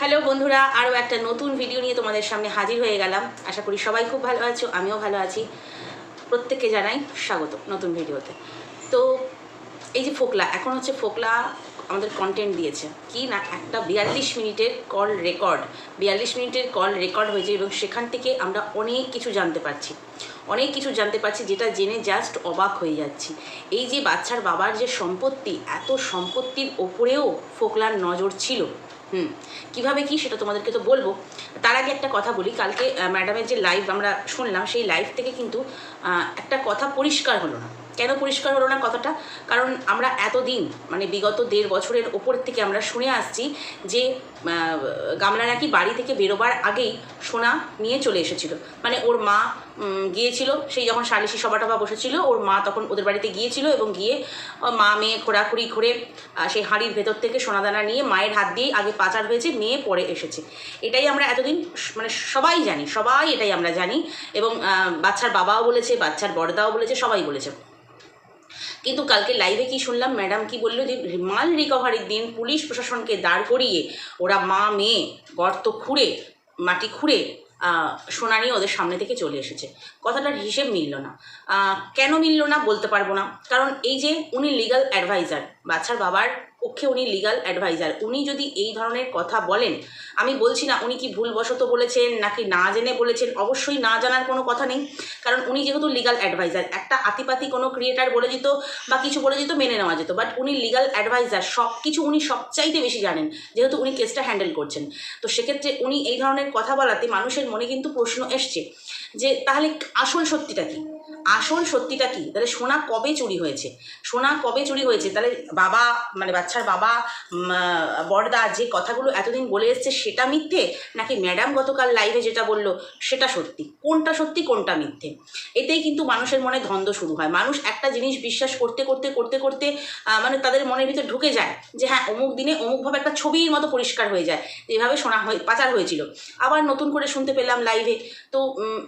Hello বন্ধুরা, আরও একটা নতুন ভিডিও নিয়ে তোমাদের সামনে হাজির হয়ে গেলাম। আশা করি সবাই খুব ভালো আছো, আমিও ভালো আছি। প্রত্যেককে জানাই স্বাগত নতুন ভিডিওতে তো। এই যে ফোকলা, এখন হচ্ছে ফোকলা আমাদের কন্টেন্ট দিয়েছে। কি না, একটা বিয়াল্লিশ মিনিটের কল রেকর্ড বিয়াল্লিশ মিনিটের কল রেকর্ড হয়েছে এবং সেখান থেকে আমরা অনেক কিছু জানতে পারছি। অনেক কিছু জানতে পারছি যেটা জেনে জাস্ট অবাক হয়ে যাচ্ছি। এই যে বাচ্চার বাবার যে সম্পত্তি, এত সম্পত্তির ওপরেও ফোকলার নজর ছিল। হুম, কীভাবে কি সেটা তোমাদেরকে তো বলব। তার আগে একটা কথা বলি, কালকে ম্যাডামের যে লাইভ আমরা শুনলাম, সেই লাইভ থেকে কিন্তু একটা কথা পরিষ্কার হলো না। কেন পরিষ্কার হলো না কথাটা? কারণ আমরা এতদিন মানে বিগত দেড় বছরের ওপর থেকে আমরা শুনে আসছি যে গামলা নাকি বাড়ি থেকে বেরোবার আগেই সোনা নিয়ে চলে এসেছিল। মানে ওর মা গিয়েছিল সেই যখন সালিশি সভা টভা বসেছিল ওর মা তখন ওদের বাড়িতে গিয়েছিল এবং গিয়ে মা মেয়ে খোঁড়াখুড়ি আহ, সেই হাঁড়ির ভেতর থেকে সোনাদানা নিয়ে মায়ের হাত দিয়ে আগে পাচার হয়েছে মেয়ে পরে এসেছে। এটাই আমরা এতদিন মানে সবাই জানি সবাই এটাই আমরা জানি এবং বাচ্চার বাবাও বলেছে বাচ্চার বড়দাও বলেছে সবাই বলেছে। কিন্তু কালকে লাইভে কি শুনলাম? ম্যাডাম কি বলল যে, মাল রিকভারির দিন পুলিশ প্রশাসনকে দাঁড় করিয়ে ওরা মা, মেয়ে, গর্ত খুঁড়ে, মাটি খুঁড়ে সোনা নিয়ে ওদের সামনে থেকে চলে এসেছে। কথাটার হিসেব মিলল না। কেন মিলল না বলতে পারব না। কারণ এই যে উনি লিগাল অ্যাডভাইজার বাচ্চার বাবার পক্ষে উনি লিগাল অ্যাডভাইজার উনি যদি এই ধরনের কথা বলেন, আমি বলছি না উনি কি ভুলবশত বলেছেন নাকি না জেনে বলেছেন, অবশ্যই না জানার কোনো কথা নেই। কারণ উনি যেহেতু লিগাল অ্যাডভাইজার একটা আতিপাতি কোনো ক্রিয়েটার বলে দিত বা কিছু বলে দিত মেনে নেওয়া যেত। বাট উনি লিগাল অ্যাডভাইজার সব কিছু উনি সবচাইতে বেশি জানেন, যেহেতু উনি কেসটা হ্যান্ডেল করছেন। তো সেক্ষেত্রে উনি এই ধরনের কথা বলাতে মানুষের মনে কিন্তু প্রশ্ন এসছে যে, তাহলে আসল সত্যিটা কি? আসল সত্যিটা কি? তাহলে সোনা কবে চুরি হয়েছে? সোনা কবে চুরি হয়েছে? তাহলে বাবা মানে বাচ্চার বাবা বড়দা যে কথাগুলো এতদিন বলে এসছে সেটা মিথ্যে? নাকি ম্যাডাম গতকাল লাইভে যেটা বলল, সেটা সত্যি? কোনটা সত্যি, কোনটা মিথ্যে? এতেই কিন্তু মানুষের মনে ধন্দ শুরু হয়। মানুষ একটা জিনিস বিশ্বাস করতে করতে করতে করতে মানে তাদের মনের ভিতরে ঢুকে যায় যে হ্যাঁ অমুক দিনে অমুকভাবে একটা ছবির মতো পরিষ্কার হয়ে যায়। যেভাবে শোনা হয়ে, পাচার হয়েছিল। আবার নতুন করে শুনতে পেলাম লাইভে তো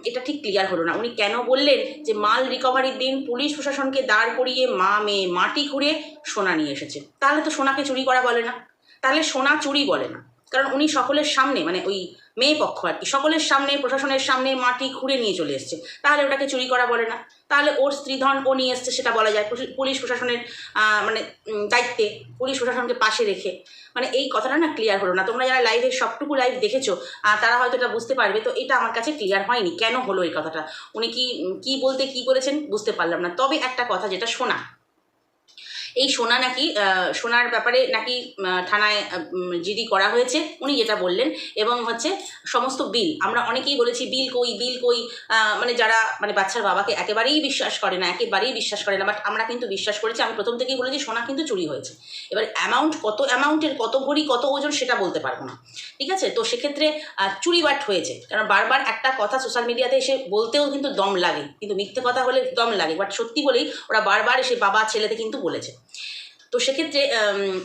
এটা ঠিক ক্লিয়ার হলো না। উনি কেন বললেন যে মাল রিকভারির দিন পুলিশ প্রশাসনকে দাঁড় করিয়ে মা মেয়ে মাটি খুঁড়ে সোনা নিয়ে এসেছে। তাহলে তো সোনাকে চুরি করা বলে না। তাহলে সোনা চুরি বলে না। কারণ উনি সকলের সামনে মানে ওই মেয়ে পক্ষ আর কি, সকলের সামনে, প্রশাসনের সামনে মাটি খুঁড়ে নিয়ে চলে এসছে। তাহলে ওটাকে চুরি করা বলে না। তাহলে ওর স্ত্রীধন ও নিয়ে এসছে, সেটা বলা যায়। পুলিশ- প্রশাসনের মানে দায়িত্বে পুলিশ প্রশাসনকে পাশে রেখে। মানে এই কথাটা না ক্লিয়ার হলো না। তোমরা যারা লাইভে সবটুকু লাইভ দেখেছ তারা হয়তো এটা বুঝতে পারবে। তো এটা আমার কাছে ক্লিয়ার হয়নি। কেন হলো এই কথাটা? উনি কি কি বলতে, কি করেছেন বুঝতে পারলাম না। তবে একটা কথা যেটা শোনা। এই সোনা নাকি সোনার ব্যাপারে নাকি থানায় জিডি করা হয়েছে, উনি যেটা বললেন। এবং হচ্ছে সমস্ত বিল, আমরা অনেকেই বলেছি বিল কই বিল কই মানে যারা মানে বাচ্চার বাবাকে একেবারেই বিশ্বাস করে না, একেবারেই বিশ্বাস করে না, বাট আমরা কিন্তু বিশ্বাস করেছি, আমি প্রথম থেকেই বলেছি সোনা কিন্তু চুরি হয়েছে। এবার অ্যামাউন্ট কত অ্যামাউন্টের কত ভরি, কত ওজন সেটা বলতে পারব না। ঠিক আছে? তো সেক্ষেত্রে চুরি বাট হয়েছে, কারণ বারবার একটা কথা সোশ্যাল মিডিয়াতে এসে বলতেও কিন্তু দম লাগে, কিন্তু মিথ্যে কথা হলে দম লাগে, বাট সত্যি বলেই ওরা বারবার এসে বাবা ছেলেতে কিন্তু বলেছে। তো সেক্ষেত্রে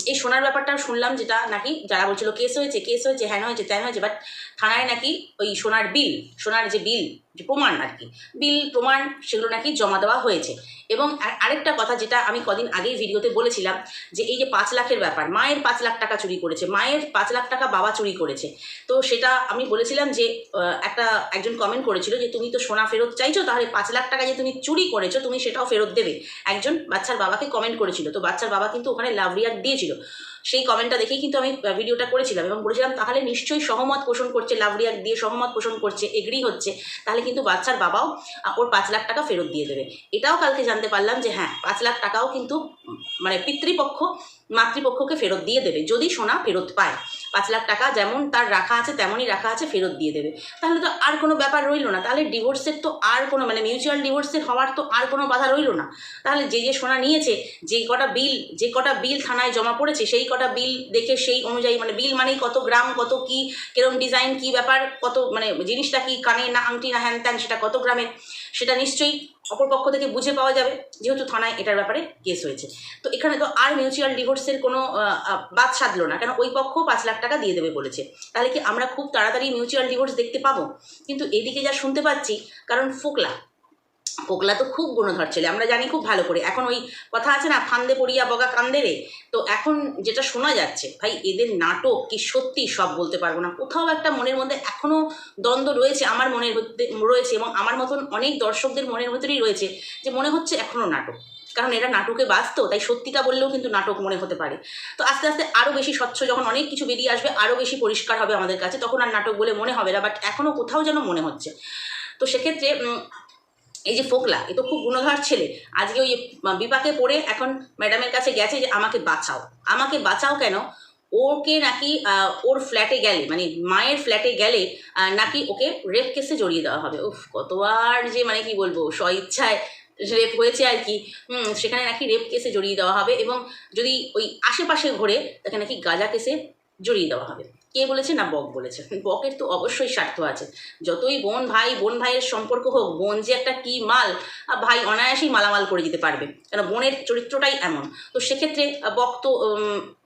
এই সোনার ব্যাপারটা শুনলাম যেটা নাকি যারা বলছিল কেস হয়েছে কেস হয়েছে হ্যান হয়েছে ত্যান হয়েছে বাট থানায় নাকি ওই সোনার বিল সোনার যে বিল যে প্রমাণ আর কি। বিল, প্রমাণ, সেগুলো নাকি জমা দেওয়া হয়েছে। এবং আর- আরেকটা কথা যেটা আমি কদিন আগেই ভিডিওতে বলেছিলাম, যে এই যে পাঁচ লাখের ব্যাপার, মায়ের পাঁচ লাখ টাকা চুরি করেছে, মায়ের পাঁচ লাখ টাকা বাবা চুরি করেছে। তো সেটা আমি বলেছিলাম যে একটা, একজন কমেন্ট করেছিল যে, তুমি তো সোনা ফেরত চাইছো, তাহলে পাঁচ লাখ টাকা যে তুমি চুরি করেছ, তুমি সেটাও ফেরত দেবে। একজন বাচ্চার বাবাকে কমেন্ট করেছিল। তো বাচ্চার বাবা কিন্তু ওখানে লাভ রিয়াক্ট দিয়েছিল। সেই কমেন্টটা দেখেই কিন্তু আমি ভিডিওটা করেছিলাম এবং বলেছিলাম, তাহলে নিশ্চয়ই সহমত পোষণ করছে, লাভ রিয়াক্ট দিয়ে সহমত পোষণ করছে এগ্রি হচ্ছে। তাহলে কিন্তু বাচ্চার বাবাও ওর পাঁচ লাখ টাকা ফেরত দিয়ে দেবে। এটাও কালকে জানতে পারলাম যে হ্যাঁ পাঁচ লাখ টাকাও কিন্তু মানে পিতৃপক্ষ মাতৃপক্ষকে ফেরত দিয়ে দেবে। যদি সোনা ফেরত পায়, পাঁচ লাখ টাকা যেমন তার রাখা আছে, তেমনই রাখা আছে, ফেরত দিয়ে দেবে। তাহলে তো আর কোনো ব্যাপার রইল না। তাহলে ডিভোর্সের তো আর কোনো মানে মিউচুয়াল ডিভোর্সের হওয়ার তো আর কোনো বাধা রইল না। তাহলে যে যে সোনা নিয়েছে, যে কটা বিল যে কটা বিল থানায় জমা পড়েছে, সেই কটা বিল দেখে সেই অনুযায়ী মানে বিল মানেই কত গ্রাম, কত কি কিরম ডিজাইন কি ব্যাপার, কত মানে জিনিসটা কি কানে না আংটি না হ্যান ত্যান, সেটা কত গ্রামের, সেটা নিশ্চয়ই অপর পক্ষ থেকে বুঝে পাওয়া যাবে যেহেতু থানায় এটার ব্যাপারে কেস হয়েছে। তো এখানে তো আর মিউচুয়াল ডিভোর্সের কোনো বাদ সাধলো না। কেন ওই পক্ষ পাঁচ লাখ টাকা দিয়ে দেবে বলেছে। তাহলে কি আমরা খুব তাড়াতাড়ি মিউচুয়াল ডিভোর্স দেখতে পাবো? কিন্তু এদিকে যা শুনতে পাচ্ছি, কারণ ফোকলা পোকলা তো খুব গুণধর ছেলে, আমরা জানি খুব ভালো করে। এখন ওই কথা আছে না, ফান্দে পড়িয়া বগা কান্দে রে? তো এখন যেটা শোনা যাচ্ছে, ভাই এদের নাটক কি সত্যি সব বলতে পারব না। কোথাও একটা মনের মধ্যে এখনও দ্বন্দ্ব রয়েছে, আমার মনের রয়েছে এবং আমার মতন অনেক দর্শকদের মনের ভেতরেই রয়েছে যে মনে হচ্ছে এখনও নাটক। কারণ এরা নাটকে বাঁচতো তাই সত্যিটা বললেও কিন্তু নাটক মনে হতে পারে। তো আস্তে আস্তে আরও বেশি স্বচ্ছ, যখন অনেক কিছু বেরিয়ে আসবে আরও বেশি পরিষ্কার হবে আমাদের কাছে, তখন আর নাটক বলে মনে হবে না বাট এখনও কোথাও যেন মনে হচ্ছে। তো সেক্ষেত্রে এই যে ফোকলা, এ তো খুব গুণধর ছেলে। আজকে ওই বিপাকে পড়ে এখন ম্যাডামের কাছে গেছে যে আমাকে বাঁচাও। আমাকে বাঁচাও কেন? ওকে নাকি ওর ফ্ল্যাটে গেলে মানে মায়ের ফ্ল্যাটে গেলে নাকি ওকে রেপ কেসে জড়িয়ে দেওয়া হবে। উফ, কতবার যে মানে কি বলব স্ব ইচ্ছায় রেপ হয়েছে আর কি। সেখানে নাকি রেপ কেসে জড়িয়ে দেওয়া হবে এবং যদি ওই আশেপাশে ঘোরে, তাকে নাকি গাঁজা কেসে জড়িয়ে দেওয়া হবে। কে বলেছে না বক বলেছে? বকের তো অবশ্যই স্বার্থ আছে। যতই বোন ভাই, বোন ভাইয়ের সম্পর্ক হোক, বোন যে একটা কি মাল ভাই অনায়াসেই মালামাল করে দিতে পারবে। কেন বোনের চরিত্রটাই এমন। তো সেক্ষেত্রে বক তো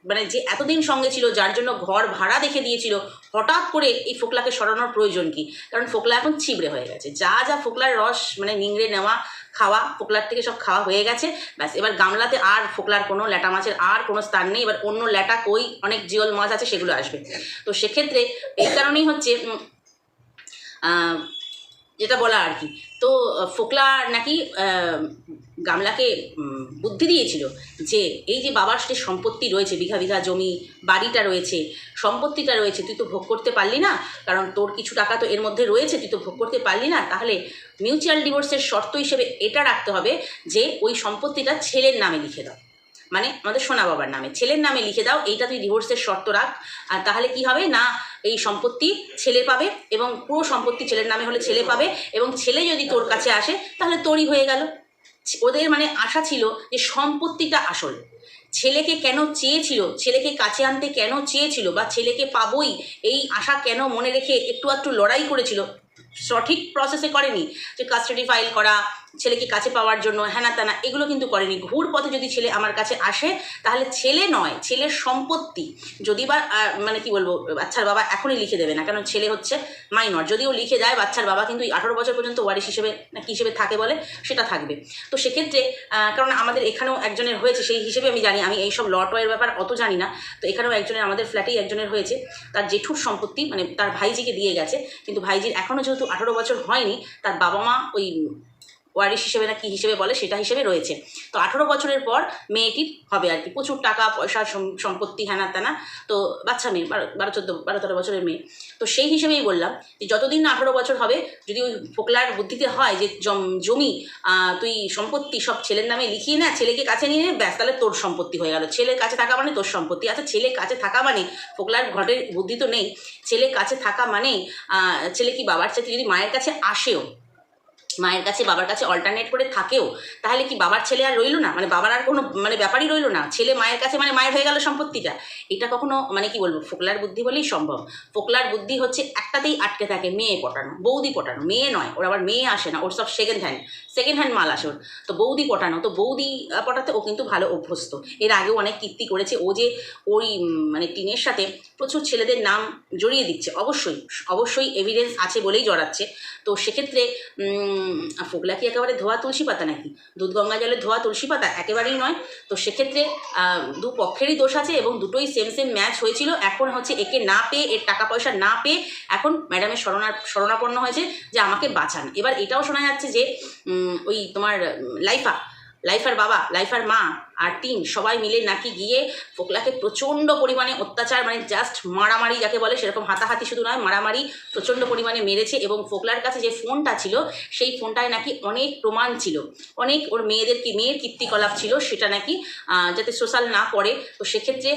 মানে যে এতদিন সঙ্গে ছিল, যার জন্য ঘর ভাড়া দেখে দিয়েছিল, হঠাৎ করে এই ফোকলাকে সরানোর প্রয়োজন কি? কারণ ফোকলা এখন ছিবড়ে হয়ে গেছে। যা যা ফোকলার রস মানে নিংড়ে নেওয়া খাওয়া, ফোকলার থেকে সব খাওয়া হয়ে গেছে। ব্যাস, এবার গামলাতে আর ফোকলার কোনো ল্যাটা মাছের আর কোনো স্থান নেই। এবার অন্য ল্যাটা, কই, অনেক জিওল মাছ আছে, সেগুলো আসবে। তো সেক্ষেত্রে এই কারণেই হচ্ছে যেটা বলা আর কি। তো ফোকলা নাকি গামলাকে বুদ্ধি দিয়েছিল যে, এই যে বাবার যে সম্পত্তি রয়েছে, বিঘা বিঘা জমি, বাড়িটা রয়েছে, সম্পত্তিটা রয়েছে, তুই তো ভোগ করতে পারলি না, কারণ তোর কিছু টাকা তো এর মধ্যে রয়েছে, তুই তো ভোগ করতে পারলি না, তাহলে মিউচুয়াল ডিভোর্সের শর্ত হিসেবে এটা রাখতে হবে যে, ওই সম্পত্তিটা ছেলের নামে লিখে দাও। মানে আমাদের সোনা বাবার নামে। ছেলের নামে লিখে দাও, এইটা তুই ডিভোর্সের শর্ত রাখ। আর তাহলে কি হবে? না, এই সম্পত্তি ছেলে পাবে এবং পুরো সম্পত্তি ছেলের নামে হলে ছেলে পাবে এবং ছেলে যদি তোর কাছে আসে, তাহলে তোরই হয়ে গেল। ওদের মানে আশা ছিল যে সম্পত্তিটা আসল। ছেলেকে কেন চেয়েছিল, ছেলেকে কাছে আনতে কেন চেয়েছিল বা ছেলেকে পাবই, এই আশা কেন মনে রেখে একটু একটু লড়াই করেছিল, সঠিক প্রসেসে করেনি যে কাস্টাডি ফাইল করা ছেলেকে কাছে পাওয়ার জন্য হ্যানা ত্যানা এগুলো কিন্তু করেনি। ঘুর পথে যদি ছেলে আমার কাছে আসে, তাহলে ছেলে নয়, ছেলের সম্পত্তি। যদি বা মানে কি বলব, বাচ্চার বাবা এখনই লিখে দেবে না কারণ ছেলে হচ্ছে মাইনর যদিও লিখে দেয় বাচ্চার বাবা, কিন্তু আঠারো বছর পর্যন্ত ওয়ারিশ হিসেবে, না কি হিসেবে থাকে বলে, সেটা থাকবে। তো সেক্ষেত্রে কারণ আমাদের এখানেও একজনের হয়েছে, সেই হিসেবে আমি জানি, আমি এইসব ল টয়ের ব্যাপার অত জানি না, তো এখানেও একজনের, আমাদের ফ্ল্যাটেই একজনের হয়েছে। তার জেঠুর সম্পত্তি মানে তার ভাইজিকে দিয়ে গেছে, কিন্তু ভাইজির এখনও যেহেতু আঠারো বছর হয়নি, তার বাবা মা ওই ওয়ারিশ হিসেবে না কী হিসেবে বলে সেটা হিসেবে রয়েছে। তো আঠেরো বছরের পর মেয়েটির হবে আর কি। প্রচুর টাকা পয়সা সম্পত্তি হ্যানা ত্যানা। তো বাচ্চা মেয়ে বারো বারো চোদ্দ বারো তেরো বছরের মেয়ে। তো সেই হিসেবেই বললাম যে যতদিন না আঠেরো বছর হবে যদি ওই ফোকলার বুদ্ধিতে হয় যে জম- তুই সম্পত্তি সব ছেলের নামে লিখিয়ে না ছেলেকে কাছে নিয়ে ব্যাস তাহলে তোর সম্পত্তি হয়ে গেল। ছেলের কাছে থাকা মানে তোর সম্পত্তি। আচ্ছা ছেলে কাছে থাকা মানে ফোকলার ঘটের বুদ্ধি তো নেই। ছেলে কাছে থাকা আহ, ছেলে কি বাবার চাইতে যদি মায়ের কাছে আসেও মায়ের কাছে, বাবার কাছে অল্টারনেট করে থাকেও, তাহলে কি বাবার ছেলে আর রইল না? মানে বাবার আর কোনো মানে ব্যাপারই রইল না? ছেলে মায়ের কাছে মানে মায়ের হয়ে গেল সম্পত্তিটা। এটা কখনো মানে কি বলব, ফোকলার বুদ্ধি বলেই সম্ভব। ফোকলার বুদ্ধি হচ্ছে একটাতেই আটকে থাকে মেয়ে পটানো, বৌদি পটানো। মেয়ে নয়, ওর আবার মেয়ে আসে না, ওর সব সেকেন্ড হ্যান্ড সেকেন্ড হ্যান্ড মাল আসে ওর। তো বৌদি পটানো, তো বৌদি পটাতে ও কিন্তু ভালো অভ্যস্ত। এর আগেও অনেক কীর্তি করেছে ও যে ওই মানে টিনের সাথে প্রচুর ছেলেদের নাম জড়িয়ে দিচ্ছে। অবশ্যই অবশ্যই এভিডেন্স আছে বলেই জড়াচ্ছে। তো সেক্ষেত্রে ফোকলা কি একেবারে ধোয়া তুলসী পাতা নাকি? দুধ গঙ্গা জলে ধোয়া তুলসী পাতা একেবারেই নয়। তো সেক্ষেত্রে দু পক্ষেরই দোষ আছে এবং দুটোই সেম সেম ম্যাচ হয়েছিল। এখন হচ্ছে একে না পেয়ে, এর টাকা পয়সা না পেয়ে এখন ম্যাডামের শরণা শরণাপন্ন হয়েছে যে আমাকে বাঁচান। এবার এটাও শোনা যাচ্ছে যে ওই তোমার লাইফা লাইফার বাবা লাইফার মা, আর তিন, সবাই মিলে নাকি গিয়ে ফোকলাকে প্রচণ্ড পরিমাণে অত্যাচার মানে জাস্ট মারামারি যাকে বলে, সেরকম হাতাহাতি শুধু নয়, মারামারি প্রচণ্ড পরিমাণে মেরেছে এবং ফোকলার কাছে যে ফোনটা ছিল, সেই ফোনটায় নাকি অনেক প্রমাণ ছিল। অনেক ওর মেয়েদের কি, মেয়ের কীর্তিকলাপ ছিল, সেটা নাকি যাতে সোশ্যাল না করে তো সেক্ষেত্রে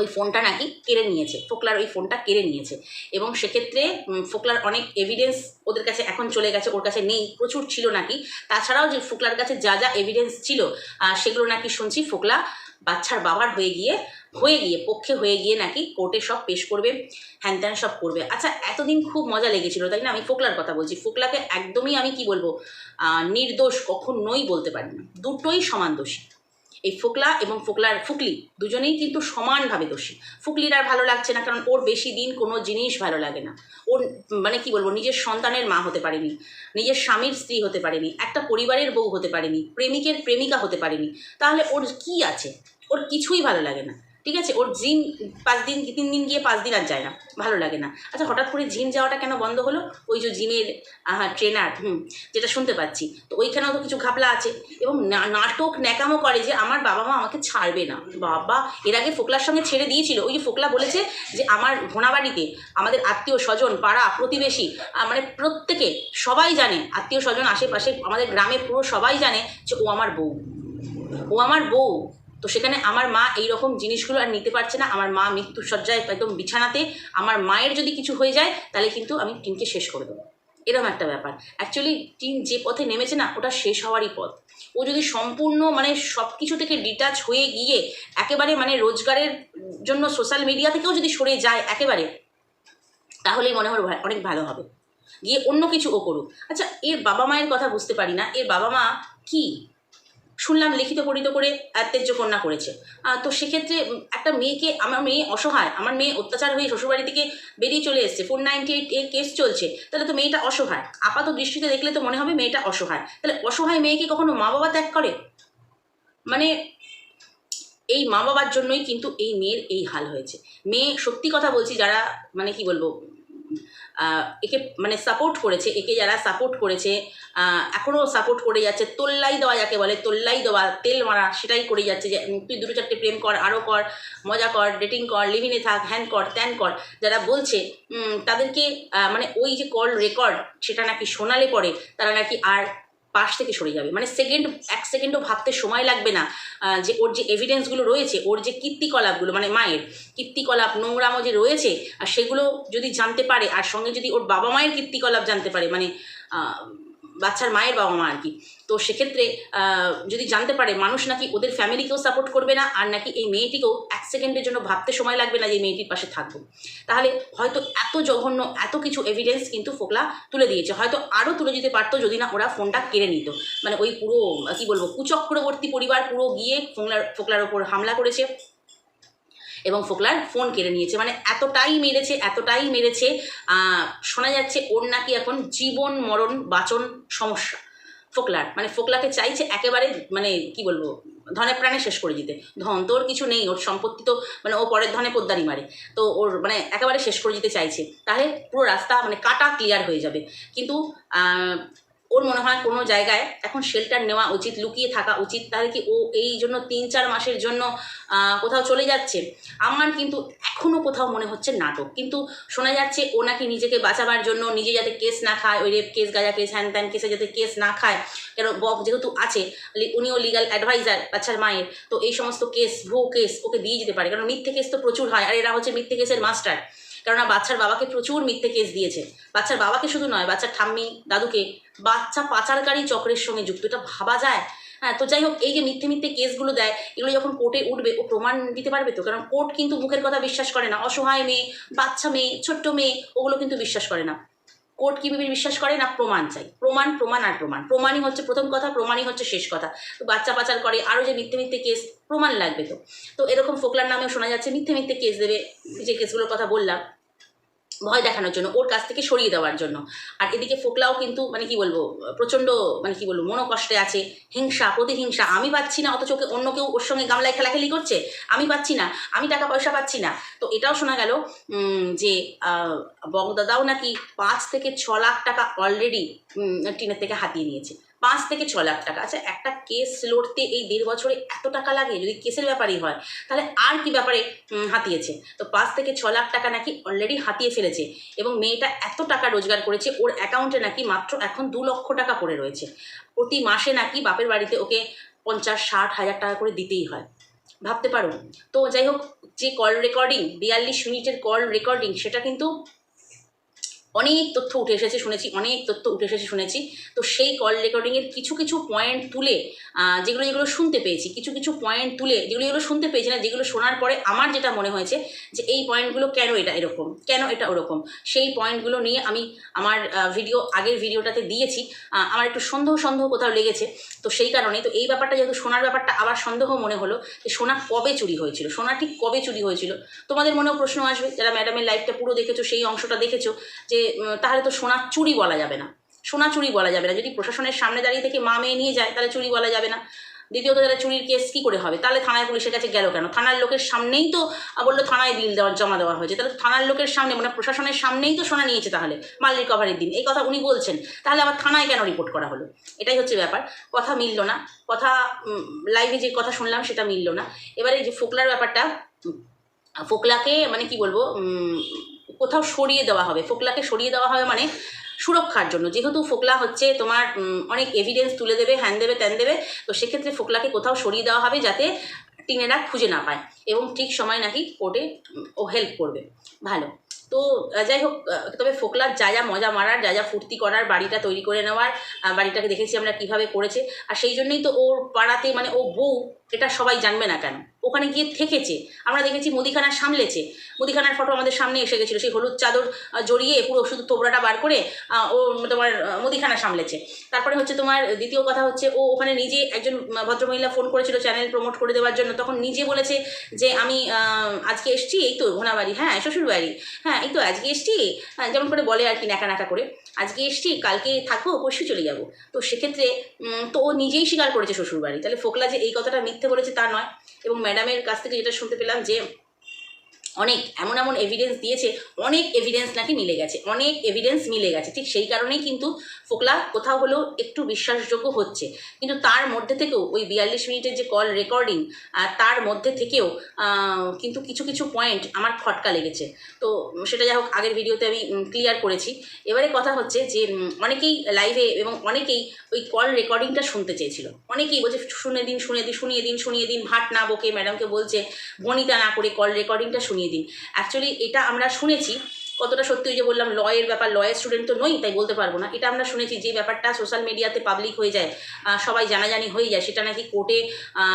ওই ফোনটা নাকি কেড়ে নিয়েছে, ফোকলার ওই ফোনটা কেড়ে নিয়েছে। এবং সেক্ষেত্রে ফোকলার অনেক এভিডেন্স ওদের কাছে এখন চলে গেছে, ওর কাছে নেই, প্রচুর ছিল নাকি। তাছাড়াও যে ফোকলার কাছে যা যা এভিডেন্স ছিল সেগুলো নাকি শুনছি ফোকলা বাচ্চার বাবার হয়ে গিয়ে হয়ে গিয়ে, পক্ষে হয়ে গিয়ে নাকি কোর্টে সব পেশ করবে, হ্যান ত্যান সব করবে। আচ্ছা এতদিন খুব মজা লেগেছিল, তাই না? আমি ফোকলার কথা বলছি। ফোকলাকে একদমই আমি কি বলব নির্দোষ কখনোই বলতে পারি না। দুটোই সমান দোষী। এই ফোকলা এবং ফোকলার ফুকলি দুজনেই কিন্তু সমানভাবে দোষী। ফুকলির আর ভালো লাগছে না, কারণ ওর বেশি দিন কোনো জিনিস ভালো লাগে না। ওর মানে কি বলব, নিজের সন্তানের মা হতে পারেনি, নিজের স্বামীর স্ত্রী হতে পারেনি, একটা পরিবারের বউ হতে পারেনি, প্রেমিকের প্রেমিকা হতে পারেনি। তাহলে ওর কি আছে? ওর কিছুই ভালো লাগে না। ঠিক আছে? ওর জিম পাঁচ দিন তিন দিন গিয়ে পাঁচ দিন আর যায় না, ভালো লাগে না। আচ্ছা হঠাৎ করে জিম যাওয়াটা কেন বন্ধ হলো? ওই যে জিমের ট্রেনার হুম, যেটা শুনতে পাচ্ছি। তো ওইখানেও তো কিছু ঘাপলা আছে। এবং নাটক ন্যাকামো করে যে আমার বাবা মা আমাকে ছাড়বে না। বাবা, এর আগে ফোকলার সঙ্গে ছেড়ে দিয়েছিল। ওই যে ফোকলা বলেছে যে আমার ঘোনাবাড়িতে আমাদের আত্মীয় স্বজন, পাড়া, প্রতিবেশী মানে প্রত্যেকে সবাই জানে, আত্মীয় স্বজন, আশেপাশে আমাদের গ্রামে পুরো সবাই জানে যে ও আমার বউ। ও আমার বউ। তো সেখানে আমার মা এই রকম জিনিসগুলো আর নিতে পারছে না। আমার মা মৃত্যুসজ্জায় একদম বিছানাতে। আমার মায়ের যদি কিছু হয়ে যায়, তাহলে কিন্তু আমি টিনকে শেষ করে দেবো। এরকম একটা ব্যাপার। অ্যাকচুয়ালি টিন যে পথে নেমেছে না, ওটা শেষ হওয়ারই পথ। ও যদি সম্পূর্ণ মানে সব কিছু থেকে ডিটাচ হয়ে গিয়ে একেবারে মানে রোজগারের জন্য সোশ্যাল মিডিয়া থেকেও যদি সরে যায় একেবারে, তাহলেই মনে হয় অনেক ভালো হবে। গিয়ে অন্য কিছু ও করুক। আচ্ছা এর বাবা মায়ের কথা বুঝতে পারি না। এর বাবা মা কি? শুনলাম লিখিত পড়িত করে ত্যায্য কন্যা করেছে। তো সেক্ষেত্রে একটা মেয়েকে, আমার মেয়ে অসহায়, আমার মেয়ে অত্যাচার হয়ে শ্বশুরবাড়ি থেকে বেরিয়ে চলে এসছে ফোর নাইনটি এইট এর কেস চলছে, তাহলে তো মেয়েটা অসহায়। আপাত দৃষ্টিতে দেখলে তো মনে হবে মেয়েটা অসহায়। তাহলে অসহায় মেয়েকে কখনো মা বাবা ত্যাগ করে? মানে এই মা বাবার জন্যই কিন্তু এই মেয়ের এই হাল হয়েছে। মেয়ে সত্যি কথা বলছি, যারা মানে কি বলব একে মানে সাপোর্ট করেছে, একে যারা সাপোর্ট করেছে এখনও সাপোর্ট করে যাচ্ছে, তোল্লাই দেওয়া যাকে বলে, তোল্লাই দেওয়া, তেল মারা, সেটাই করে যাচ্ছে যে তুই দুটো চারটে প্রেম কর আরও কর, মজা কর ডেটিং কর লিভিনে থাক, হ্যান কর, ত্যান কর, যারা বলছে তাদেরকে মানে ওই যে কল রেকর্ড সেটা নাকি শোনালে পরে তারা নাকি আর পাশ থেকে সরে যাবে। মানে সেকেন্ড এক সেকেন্ডও ভাবতে সময় লাগবে না যে ওর যে এভিডেন্সগুলো রয়েছে, ওর যে কীর্তিকলাপগুলো মানে মায়ের কীর্তিকলাপ, নোংরামো যে রয়েছে, আর সেগুলো যদি জানতে পারে, আর সঙ্গে যদি ওর বাবা মায়ের কীর্তিকলাপ জানতে পারে মানে বাচ্চার মায়ের বাবা মা আর কি। তো সেক্ষেত্রে যদি জানতে পারে মানুষ নাকি ওদের ফ্যামিলিকেও সাপোর্ট করবে না, আর নাকি এই মেয়েটিকেও এক সেকেন্ডের জন্য ভাবতে সময় লাগবে না যে মেয়েটির পাশে থাকব। তাহলে হয়তো এত জঘন্য, এত কিছু এভিডেন্স কিন্তু ফোকলা তুলে দিয়েছে। হয়তো আরও তুলে দিতে পারতো যদি না ওরা ফোনটা কেড়ে নিত। মানে ওই পুরো, কি বলব, কুচক্রবর্তী পরিবার পুরো গিয়ে ফোকলার ফোকলার ওপর হামলা করেছে। এবং ফোকলার ফোন কেড়ে নিয়েছে। মানে এতটাই মেরেছে এতটাই মেরেছে শোনা যাচ্ছে ওর নাকি এখন জীবন মরণ বাচন সমস্যা। ফোকলার মানে ফোকলাকে চাইছে একেবারে মানে কি বলব, ধনে প্রাণে শেষ করে দিতে। ধন তো ওর কিছু নেই, ওর সম্পত্তি তো মানে ও পরের ধনে পোদ্দারি মারে। তো ওর মানে একেবারে শেষ করে দিতে চাইছে। তাহলে পুরো রাস্তা মানে কাটা ক্লিয়ার হয়ে যাবে। কিন্তু ওর মনে হয় কোনো জায়গায় এখন শেল্টার নেওয়া উচিত, লুকিয়ে থাকা উচিত। তাহলে কি ও এই জন্য তিন চার মাসের জন্য কোথাও চলে যাচ্ছে? আমার কিন্তু এখনও কোথাও মনে হচ্ছে নাটক। কিন্তু শোনা যাচ্ছে ও নাকি নিজেকে বাঁচাবার জন্য নিজে যাতে কেস না খায়, ওই রেপ কেস গাজা কেস হ্যান ত্যান কেসে যাতে কেস না খায়। কেন বক যেহেতু আছে উনিও লিগাল অ্যাডভাইজার বাচ্চার মায়ের। তো এই সমস্ত কেস ভো কেস ওকে দিয়ে যেতে পারে। কারণ মিথ্যে কেস তো প্রচুর হয়, আর এরা হচ্ছে মিথ্যে কেসের মাস্টার কেননা বাচ্চার বাবাকে প্রচুর মিথ্যে কেস দিয়েছে। বাচ্চার বাবাকে শুধু নয়, বাচ্চার ঠাম্মি, দাদুকে, বাচ্চা পাচারকারী চক্রের সঙ্গে যুক্ত, এটা ভাবা যায়। হ্যাঁ তো যাই হোক, এই যে মিথ্যে মিথ্যে কেসগুলো দেয়, এগুলো যখন কোর্টে উঠবে, ও প্রমাণ দিতে পারবে তো? কারণ কোর্ট কিন্তু মুখের কথা বিশ্বাস করে না। অসহায় মেয়ে, বাচ্চা মেয়ে, ছোট্ট মেয়ে, ওগুলো কিন্তু বিশ্বাস করে না। কোর্ট কীভাবে বিশ্বাস করে? না, প্রমাণ চাই। প্রমাণ প্রমাণ আর প্রমাণ। প্রমাণই হচ্ছে প্রথম কথা, প্রমাণই হচ্ছে শেষ কথা। তো বাচ্চা পাচার করে, আরও যে মিথ্যে মিথ্যে কেস প্রমাণ লাগবে তো? তো এরকম ফোকলার নামেও শোনা যাচ্ছে, মিথ্যে মিথ্যে কেস দেবে। যে কেসগুলোর কথা বললাম ভয় দেখানোর জন্য ওর কাছ থেকে সরিয়ে দেওয়ার জন্য। আর এদিকে ফোকলাও কিন্তু মানে কি বলব প্রচণ্ড মানে কি বলব মনোকষ্টে আছে হিংসা প্রতিহিংসা। আমি পাচ্ছি না অথচ ওকে অন্য কেউ ওর সঙ্গে গামলায় খেলাখেলি করছে। আমি পাচ্ছি না আমি টাকা পয়সা পাচ্ছি না। তো এটাও শোনা গেল যে আহ, বগদাদাও নাকি পাঁচ থেকে ছ লাখ টাকা অলরেডি টিনের থেকে হাতিয়ে নিয়েছে। পাঁচ থেকে ছ লাখ টাকা। আচ্ছা একটা কেস লড়তে এই দেড় বছরে এত টাকা লাগে, যদি কেসের ব্যাপারই হয়, তাহলে আর কি ব্যাপারে হাতিয়েছে? তো পাঁচ থেকে ছ লাখ টাকা নাকি অলরেডি হাতিয়ে ফেলেছে এবং মেয়েটা এত টাকা রোজগার করেছে, ওর অ্যাকাউন্টে নাকি মাত্র এখন দু লক্ষ টাকা পড়ে রয়েছে। প্রতি মাসে নাকি বাপের বাড়িতে ওকে পঞ্চাশ, ষাট হাজার টাকা করে দিতেই হয়। ভাবতে পারো? তো যাই হোক, যে কল রেকর্ডিং বিয়াল্লিশ মিনিটের কল রেকর্ডিং সেটা কিন্তু অনেক তথ্য উঠে এসেছে, শুনেছি, অনেক তথ্য উঠে এসেছে, শুনেছি। তো সেই কল রেকর্ডিংয়ের কিছু কিছু পয়েন্ট তুলে যেগুলো যেগুলো শুনতে পেয়েছি, কিছু কিছু পয়েন্ট তুলে, যেগুলো যেগুলো শুনতে পেয়েছি না, যেগুলো শোনার পরে আমার যেটা মনে হয়েছে যে এই পয়েন্টগুলো কেন এটা এরকম, কেন এটা ওরকম? সেই পয়েন্টগুলো নিয়ে আমি আমার ভিডিও আগের ভিডিওটাতে দিয়েছি। আমার একটু সন্দেহ সন্দেহ কোথাও লেগেছে। তো সেই কারণে তো এই ব্যাপারটা যেহেতু সোনার ব্যাপারটা আবার সন্দেহ মনে হলো যে সোনা কবে চুরি হয়েছিল সোনা ঠিক কবে চুরি হয়েছিল? তোমাদের মনেও প্রশ্ন আসবে, যারা ম্যাডামের লাইফটা পুরো দেখেছ, সেই অংশটা দেখেছ, যে তাহলে তো সোনা চুরি বলা যাবে না। সোনা চুরি বলা যাবে না। যদি প্রশাসনের সামনে দাঁড়িয়ে থেকে মা মেয়ে নিয়ে যায়, তাহলে চুরি বলা যাবে না। দ্বিতীয়ত যারা চুরির কেস কী করে হবে? তাহলে থানায় পুলিশের কাছে গেল কেন? থানার লোকের সামনেই তো বলল থানায় বিল দেওয়ার জমা দেওয়া হয়েছে। তাহলে থানার লোকের সামনে মানে প্রশাসনের সামনেই তো সোনা নিয়েছে তাহলে মাল রিকভারির দিন। এই কথা উনি বলছেন। তাহলে আবার থানায় কেন রিপোর্ট করা হলো? এটাই হচ্ছে ব্যাপার। কথা মিললো না। কথা লাইভে যে কথা শুনলাম সেটা মিললো না। এবারে যে ফোকলার ব্যাপারটা ফোকলাকে মানে কি বলব কোথাও সরিয়ে দেওয়া হবে। ফোকলাকে সরিয়ে দেওয়া হবে মানে সুরক্ষার জন্য। যেহেতু ফোকলা হচ্ছে তোমার অনেক এভিডেন্স তুলে দেবে হ্যান দেবে, ত্যান দেবে, তো সেক্ষেত্রে ফোকলাকে কোথাও সরিয়ে দেওয়া হবে যাতে টিনেরা খুঁজে না পায় এবং ঠিক সময় নাকি কোর্টে ও হেল্প করবে। ভালো। তো যাই হোক তবে ফোকলার যা যা মজা মারার, যা যা ফুর্তি করার, বাড়িটা তৈরি করে নেওয়ার বাড়িটাকে দেখেছি আমরা কীভাবে করেছে। আর সেই জন্যই তো ওর পাড়াতে মানে ও বউ, এটা সবাই জানবে না কেন? ওখানে গিয়ে থেকেছে। আমরা দেখেছি মুদিখানা সামলেছে। মুদিখানার ফটো আমাদের সামনে এসে গেছিল। সেই হলুদ চাদর জড়িয়ে পুরো শুধু তোবড়াটা বার করে ও তোমার মুদিখানা সামলেছে। তারপরে হচ্ছে তোমার, দ্বিতীয় কথা হচ্ছে ও ওখানে নিজে একজন ভদ্রমহিলা ফোন করেছিল চ্যানেল প্রমোট করে দেওয়ার জন্য। তখন নিজে বলেছে যে, আমি আজকে এসছি, এই তো ঘোনাবাড়ি হ্যাঁ শ্বশুরবাড়ি হ্যাঁ এই তো আজকে এসছি। যেমন করে বলে আর কি নাকা নাকা করে। আজকে এসছি, কালকে থাকব, পরশু চলে যাব। তো সেক্ষেত্রে তো ও নিজেই স্বীকার করেছে শ্বশুরবাড়ি। তাহলে ফোকলা যে এই কথাটা মিথ্যে বলেছে তা নয়। এবং ম্যাডামের কাছ থেকে যেটা শুনতে পেলাম যে অনেক, এমন এমন এভিডেন্স দিয়েছে, অনেক এভিডেন্স নাকি মিলে গেছে, অনেক এভিডেন্স মিলে গেছে, ঠিক সেই কারণেই কিন্তু ফোকলা কোথাও হলেও একটু বিশ্বাসযোগ্য হচ্ছে। কিন্তু তার মধ্যে থেকেও, ওই বিয়াল্লিশ মিনিটের যে কল রেকর্ডিং তার মধ্যে থেকেও কিন্তু কিছু কিছু পয়েন্ট আমার খটকা লেগেছে। তো সেটা যাই হোক, আগের ভিডিওতে আমি ক্লিয়ার করেছি। এবারে কথা হচ্ছে যে অনেকেই লাইভে এবং অনেকেই ওই কল রেকর্ডিংটা শুনতে চেয়েছিল। অনেকেই বলছে, শুনে দিন শুনে দিন, শুনিয়ে দিন শুনিয়ে দিন, ভাট না বকে ম্যাডামকে বলছে, বনিতা না করে কল রেকর্ডিংটা শুনিয়ে দিন। অ্যাকচুয়ালি এটা আমরা শুনেছি, কতটা সত্যি যে বললাম লয়ের ব্যাপার লয়ের স্টুডেন্ট তো নই, তাই বলতে পারব না। এটা আমরা শুনেছি, যে ব্যাপারটা সোশ্যাল মিডিয়াতে পাবলিক হয়ে যায় সবাই জানাজানি হয়ে যায়, সেটা নাকি কোর্টে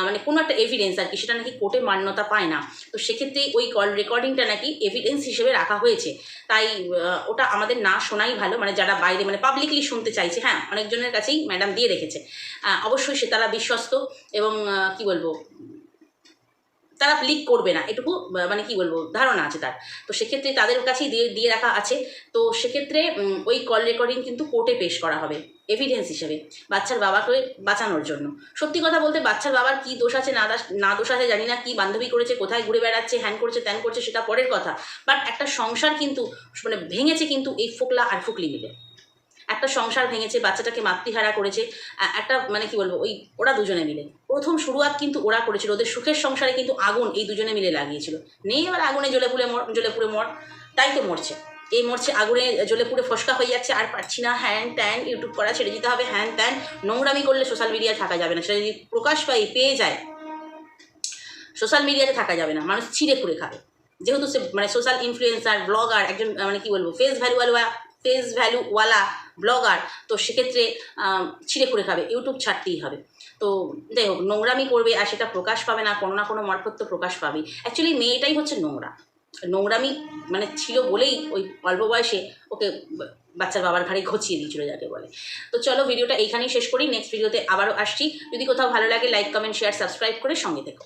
মানে কোনো একটা এভিডেন্স আর কি, সেটা নাকি কোর্টে মান্যতা পায় না। তো সেক্ষেত্রে ওই কল রেকর্ডিংটা নাকি এভিডেন্স হিসেবে রাখা হয়েছে। তাই ওটা আমাদের না শোনাই ভালো মানে যারা বাইরে মানে পাবলিকলি শুনতে চাইছে হ্যাঁ অনেকজনের কাছেই ম্যাডাম দিয়ে রেখেছে। অবশ্যই সে তারা বিশ্বস্ত এবং কি বলব তারা লিক করবে না, এটুকু মানে কি বলব, ধারণা আছে তার। তো সেক্ষেত্রে তাদের কাছেই দিয়ে দিয়ে রাখা আছে। তো সেক্ষেত্রে ওই কল রেকর্ডিং কিন্তু কোর্টে পেশ করা হবে এভিডেন্স হিসেবে, বাচ্চার বাবাকে বাঁচানোর জন্য। সত্যি কথা বলতে, বাচ্চার বাবার কি দোষ আছে, না না দোষ আছে জানি না, কি বান্ধবী করেছে, কোথায় ঘুরে বেড়াচ্ছে হ্যান করছে ত্যান করছে, সেটা পরের কথা। বাট একটা সংসার কিন্তু মানে ভেঙেছে কিন্তু এই ফোকলা আর ফুকলি মিলে একটা সংসার ভেঙেছে, বাচ্চাটাকে মাতৃহারা করেছে একটা মানে কি বলব, ওই ওরা দুজনে মিলে। প্রথম শুরুয়াত কিন্তু ওরা করেছিল, ওদের সুখের সংসারে কিন্তু আগুন এই দুজনে মিলে লাগিয়েছিল। নেই এবার আগুনে জ্বলে পুড়ে মর জ্বলে পুড়ে মর, তাই তো মরছে। এই মরছে, আগুনে জ্বলে পুড়ে ফসকা হয়ে যাচ্ছে, আর পারছি না, হ্যান ত্যান, ইউটিউব করা ছেড়ে দিতে হবে, হ্যান ত্যান, নোংরামি করলে সোশ্যাল মিডিয়ায় থাকা যাবে না, সেটা যদি প্রকাশ পাই পেয়ে যায়, সোশ্যাল মিডিয়াতে থাকা যাবে না, মানুষ ছিঁড়ে খুঁড়ে খাবে। যেহেতু সে মানে সোশ্যাল ইনফ্লুয়েন্সার ব্লগার একজন মানে কি বলব ফেস ভ্যালুওয়ালা ফেস ভ্যালুওয়ালা ব্লগার তো সেক্ষেত্রে ছিঁড়ে খুঁড়ে খাবে ইউটিউব ছাড়তেই হবে। তো যাই হোক, নোংরামি করবে আর সেটা প্রকাশ পাবে না, কোনো না কোনো মারফত তো প্রকাশ পাবে অ্যাকচুয়ালি মেয়েটাই হচ্ছে নোংরা। নোংরামি মানে ছিল বলেই ওই অল্প বয়সে ওকে বাচ্চার বাবার ঘাড়ে ঘচিয়ে দিয়েছিল যাকে বলে। তো চলো ভিডিওটা এইখানেই শেষ করি নেক্সট ভিডিওতে আবারও আসছি। যদি কোথাও ভালো লাগে লাইক কমেন্ট শেয়ার সাবস্ক্রাইব করে সঙ্গে থেকো।